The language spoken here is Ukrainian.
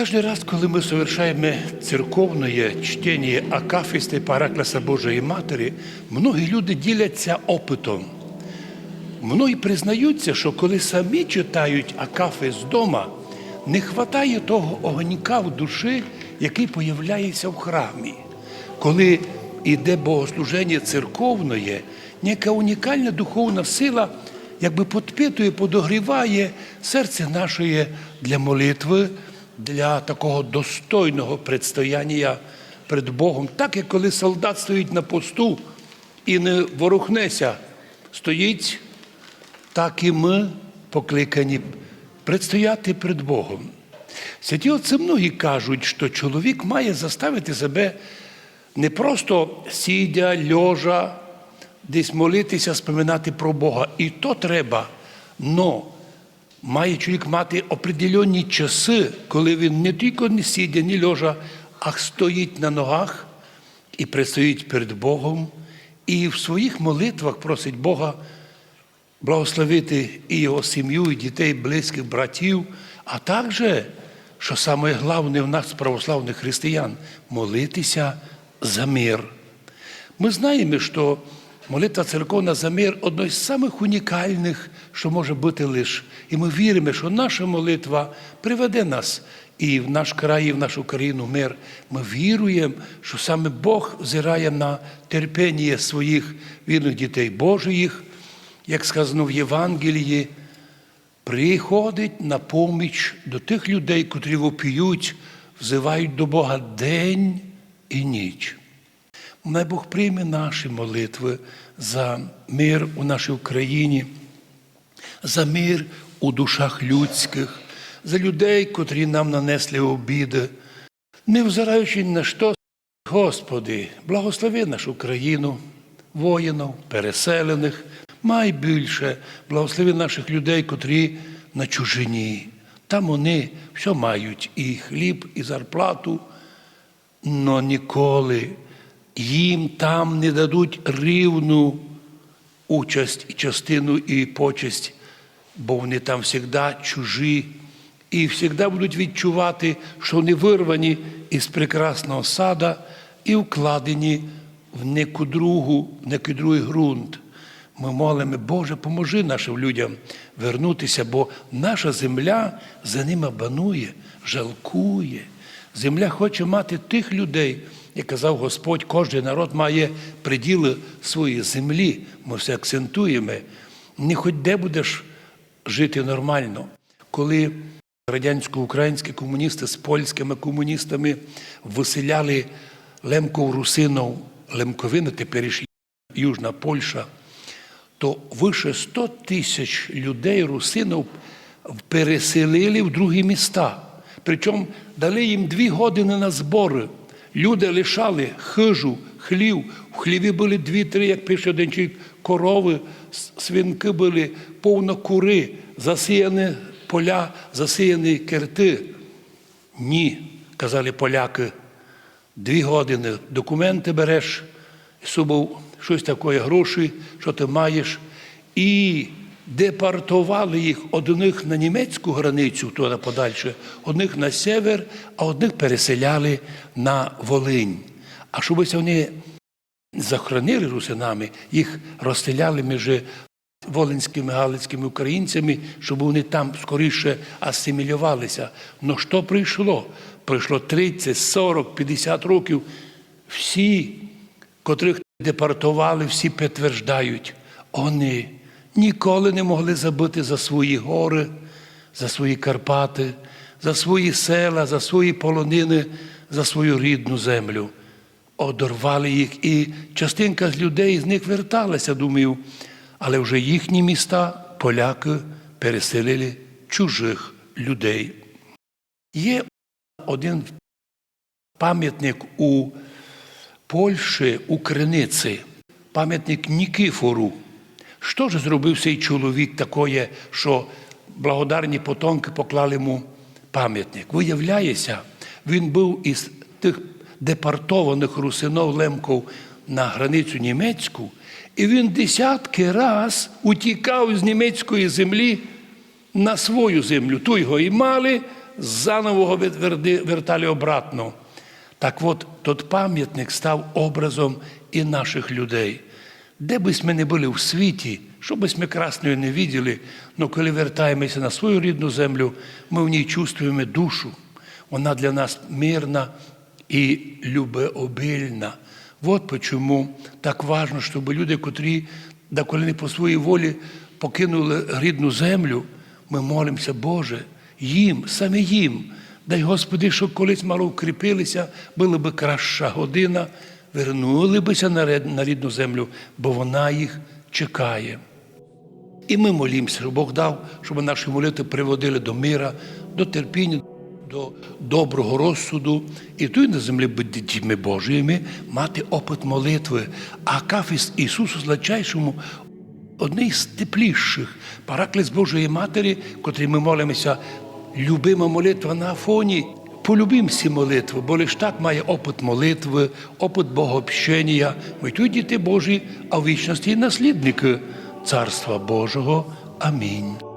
Каждый раз, коли ми совершаємо церковне чтення Акафісти Паракласа Божої Матері, многі люди діляться опитом. Многі признаються, що коли самі читають Акафи з дома, не вистачає того огонька в душі, який появляється в храмі. Коли йде богослуження церковне, яка унікальна духовна сила якби підпитує, подогріває серце наше для молитви, для такого достойного предстояння перед Богом. Так як коли солдат стоїть на посту і не ворухнеся, стоїть так і ми покликані предстояти перед Богом. Святі отці многі кажуть, що чоловік має заставити себе не просто сидя, льожа, десь молитися, споминати про Бога. І то треба. Но має чоловік мати определенні часи, коли він не тільки не сидя, не льожа, а стоїть на ногах і предстоїть перед Богом, і в своїх молитвах просить Бога благословити і його сім'ю, і дітей, близьких, братів, а також, що саме головне в нас, православних християн, молитися за мир. Ми знаємо, що молитва церковна за мир одна з самих унікальних, що може бути лише. І ми віримо, що наша молитва приведе нас і в наш край, і в нашу країну мир. Ми віруємо, що саме Бог взирає на терпіння своїх вірних дітей Божих, як сказано в Євангелії, приходить на поміч до тих людей, котрі вопіють, взивають до Бога день і ніч. Най Бог прийме наші молитви за мир у нашій Україні, за мир у душах людських, за людей, котрі нам нанесли обіди, не взираючи на що, Господи, благослови нашу країну, воїнів, переселених, май більше, благослови наших людей, котрі на чужині. Там вони все мають і хліб, і зарплату, но ніколи їм там не дадуть рівну участь і частину і почесть, бо вони там завжди чужі і завжди будуть відчувати, що вони вирвані із прекрасного сада і вкладені в неку другу, в некий ґрунт. Ми молимо, Боже, поможи нашим людям вернутися, бо наша земля за ними банує, жалкує. Земля хоче мати тих людей, як казав Господь, кожен народ має приділи своєї землі. Ми все акцентуємо. Не хоч де будеш жити нормально. Коли радянсько-українські комуністи з польськими комуністами виселяли лемков русинов, лемковина, теперішня Южна Польща, то вище 100 тисяч людей русинов переселили в другі міста. Причому дали їм дві години на збори. Люди лишали хижу, хлів. В хліві були дві-три, як пише один чоловік, корови, свинки були, повно кури, засіяні поля, засіяні керти. Ні, казали поляки, дві години документи береш, собою щось таке гроші, що ти маєш, і депортували їх одних на німецьку границю, туди подальше, одних на север, а одних переселяли на Волинь. А щоб вони захоронили русинами, їх розстріляли між волинськими, галицькими українцями, щоб вони там скоріше асимілювалися. Ну що прийшло? Пройшло 30, 40, 50 років. Всі, котрих депортували, всі підтверджують, вони ніколи не могли забути за свої гори, за свої Карпати, за свої села, за свої полонини, за свою рідну землю. Одорвали їх, і частинка з людей з них верталася, думаю, але вже їхні міста поляки переселили чужих людей. Є один пам'ятник у Польщі, у Криниці, пам'ятник Нікифору. Що ж зробив цей чоловік такое, що благодарні потомки поклали йому пам'ятник? Виявляється, він був із тих депортованих русинов лемков на границю німецьку, і він десятки раз утікав з німецької землі на свою землю. Ту його і мали заново його вертали обратно. Так от, тот пам'ятник став образом і наших людей. Де би ми не були в світі, що би ми красної не виділи, але коли вертаємося на свою рідну землю, ми в ній чувствуємо душу. Вона для нас мирна і любеобильна. От почому так важно, щоб люди, котрі коли не по своїй волі покинули рідну землю, ми молимося, Боже, їм, саме їм. Дай Господи, щоб колись мало укріпилися, була би краща година, вернули бися на рідну землю, бо вона їх чекає. І ми молімося, щоб Бог дав, щоб наші молитви приводили до мира, до терпіння, до доброго розсуду. І тут на землі бути дітьми Божими, мати опит молитви. А кафіс Ісусу Злачайшому одний з тепліших параклис Божої Матері, котрий ми молимося, любима молитва на Афоні. Полюбім всі молитви, бо лиш так має опит молитви, опит богообщення. Ми тут діти Божі, а в вічності і наслідники Царства Божого. Амінь.